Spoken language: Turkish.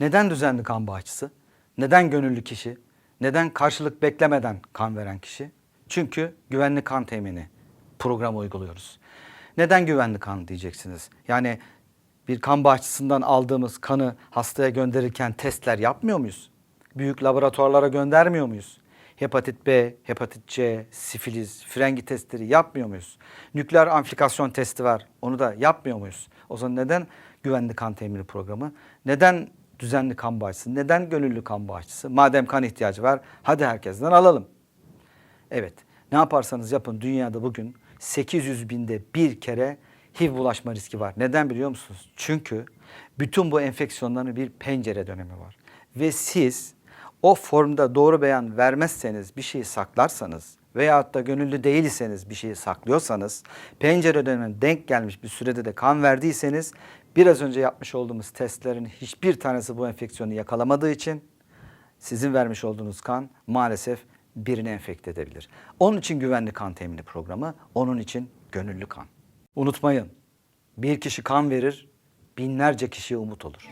Neden düzenli kan bağışçısı? Neden gönüllü kişi? Neden karşılık beklemeden kan veren kişi? Çünkü güvenli kan temini programı uyguluyoruz. Neden güvenli kan diyeceksiniz? Yani bir kan bağışçısından aldığımız kanı hastaya gönderirken testler yapmıyor muyuz? Büyük laboratuvarlara göndermiyor muyuz? Hepatit B, hepatit C, sifilis, frengi testleri yapmıyor muyuz? Nükleer amfikasyon testi var. Onu da yapmıyor muyuz? O zaman neden güvenli kan temini programı? Neden düzenli kan bağışçısı? Neden gönüllü kan bağışçısı? Madem kan ihtiyacı var hadi herkesten alalım. Evet ne yaparsanız yapın dünyada bugün 800 binde bir kere HIV bulaşma riski var. Neden biliyor musunuz? Çünkü bütün bu enfeksiyonların bir pencere dönemi var. Ve siz o formda doğru beyan vermezseniz bir şeyi saklarsanız veyahut da gönüllü değilseniz bir şeyi saklıyorsanız pencere dönemine denk gelmiş bir sürede de kan verdiyseniz biraz önce yapmış olduğumuz testlerin hiçbir tanesi bu enfeksiyonu yakalamadığı için sizin vermiş olduğunuz kan maalesef birini enfekte edebilir. Onun için güvenli kan temini programı, onun için gönüllü kan. Unutmayın, bir kişi kan verir, binlerce kişiye umut olur.